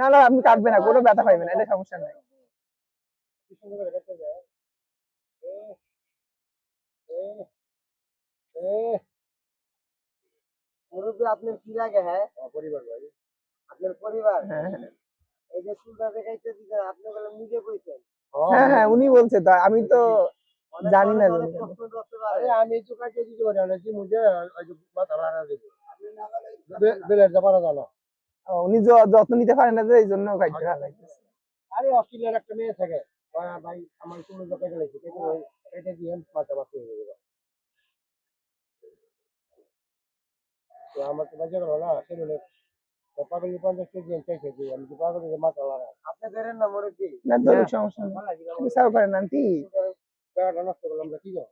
না না আপনি কাটবে না কোনো ব্যথা পাইবে না এটা সমস্যা নাই। কি সুন্দর করে কাটতে যায় এ এ এ মুরব্বী আপনার কি লাগে হ্যাঁ? পরিবার ভাই আপনার পরিবার? হ্যাঁ হ্যাঁ। এই যে চুলটা দেখাইতে দিতেন আপনি বলে নিজে কইছেন হ্যাঁ হ্যাঁ উনি বলছে তো আমি তো জানি না আরে আমি তো কাটে দিতে পারি না কি মুঝে যে মাথা লাড়া দিবে বেলের জানো? উনি য- যত্ন নিতে পারে না যে এই জন্য কাটতে ভালো লাগতেছে আরে অস্ট্রেলিয়ার একটা মেয়ে থাকে। ভাই আমার গেছে কেটে ওই কেটে দিয়ে মাথা বাঁচতে হয়ে যাবে তো আমার তো বাজে গেল না পাগল পঞ্চাশ কেজি চাইছে যে আমি তো পাগল মাথা লাড়া আপনি বেরেন না মুরব্বী না তো সমস্যা করেন আন্টি। জায়গাটা নষ্ট করলাম কি করব?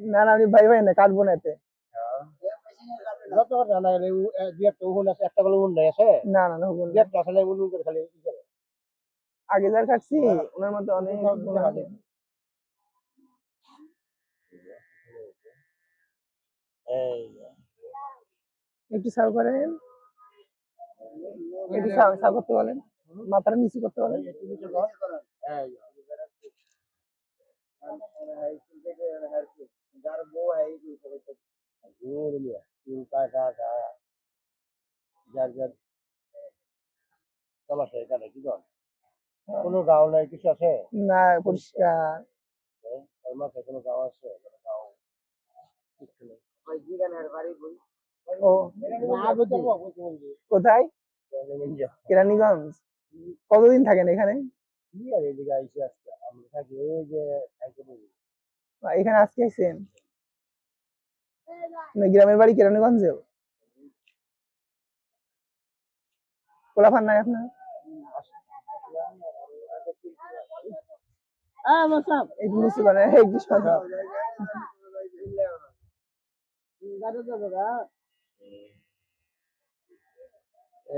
না না আমি ভাই ভাই না কাটবো না এতে। যত কথা গেলে দুই একটা উহুন আছে একটা বলে উহুন নাই আছে না না না হব দুই একটা আসলে উহুন করে খালি আগে যার কাটছি ওনার মধ্যে অনেক একটু করেন। একটু করতে বলেন। মাথাটা নিচু করতে বলেন এই যার বউ হ্যাঁ এই কইছে জোর লিয়া চুল কাটা টা যার সমস্যা এখানে কি কর কোনো গাও নাই কিছু আছে? না পরিষ্কার। হ্যাঁ? ওর কোনো গাও আছে? নেই। ও। কোথায়? কেরানীগঞ্জ। কতদিন থাকেন এখানে? এখানে আজকে এসেছেন মানে গ্রামের বাড়ি কেরানীগঞ্জেও? কোলাফান নাই আপনার।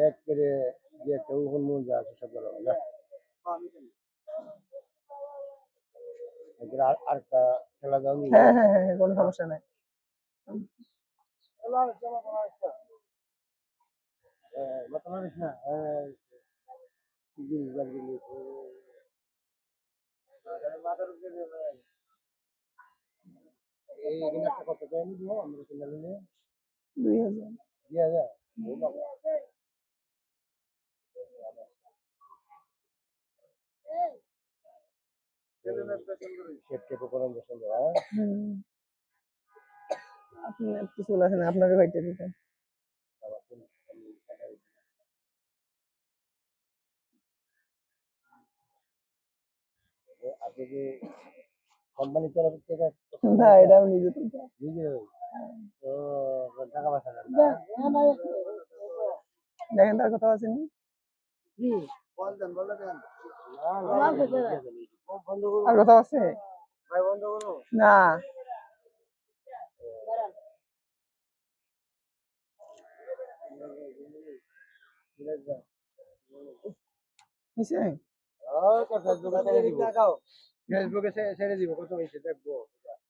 এক করে যে একটা উহুন মন যা আছে সব আরেকটা খেলা দাও হ্যাঁ হ্যাঁ হ্যাঁ, কোনো সমস্যা নাই। দুই হাজার হ্যাঁ হুম। আপনি একটু চলে আসেন আপনাকে ভাইটা দিতেন কোম্পানির তরফ থেকে না এটা আমি নিজে নিজে টাকা পয়সা দেখেন তার কথা আছে নি? আর কথা আছে ভাই বন্ধ করো না। ছেড়ে দিব ফেসবুকে ছেড়ে দিব কত হয়েছে দেখবো